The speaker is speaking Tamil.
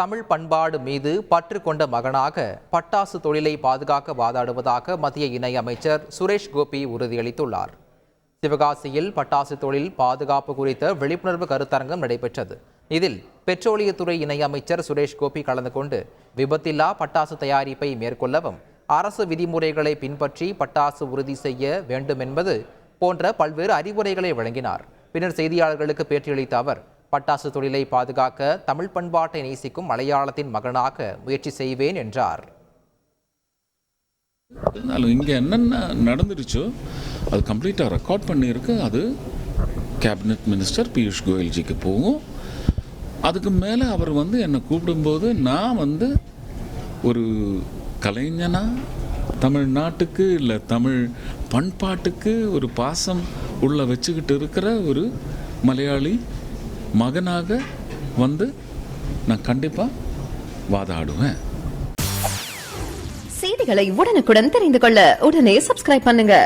தமிழ் பண்பாடு மீது பற்று கொண்ட மகனாக பட்டாசு தொழிலை பாதுகாக்க வாதாடுவதாக மத்திய இணையமைச்சர் சுரேஷ் கோபி உறுதியளித்துள்ளார். சிவகாசியில் பட்டாசு தொழில் பாதுகாப்பு குறித்த விழிப்புணர்வு கருத்தரங்கம் நடைபெற்றது. இதில் பெட்ரோலியத்துறை இணையமைச்சர் சுரேஷ் கோபி கலந்து கொண்டு விபத்தில்லா பட்டாசு தயாரிப்பை மேற்கொள்ளவும் அரசு விதிமுறைகளை பின்பற்றி பட்டாசு உறுதி செய்ய வேண்டும் என்பது போன்ற பல்வேறு அறிவுரைகளை வழங்கினார். பின்னர் செய்தியாளர்களுக்கு பேட்டியளித்த அவர் பட்டாசு தொழிலை பாதுகாக்க தமிழ் பண்பாட்டை நேசிக்கும் மலையாளத்தின் மகனாக முயற்சி செய்வேன் என்றார். இருந்தாலும் இங்கே என்னென்ன நடந்துருச்சோ அது கம்ப்ளீட்டாக ரெக்கார்ட் பண்ணியிருக்கு. அது கேபினட் மினிஸ்டர் பியூஷ் கோயல்ஜிக்கு போகும். அதுக்கு மேலே அவர் வந்து என்னை கூப்பிடும்போது நான் வந்து ஒரு கலைஞனா தமிழ்நாட்டுக்கு இல்லை தமிழ் பண்பாட்டுக்கு ஒரு பாசம் உள்ள வச்சுக்கிட்டு இருக்கிற ஒரு மலையாளி மகனாக வந்து நான் கண்டிப்பாக வாதாடுவேன். செய்திகளை உடனுக்குடன் தெரிந்து கொள்ள உடனே சப்ஸ்கிரைப் பண்ணுங்க.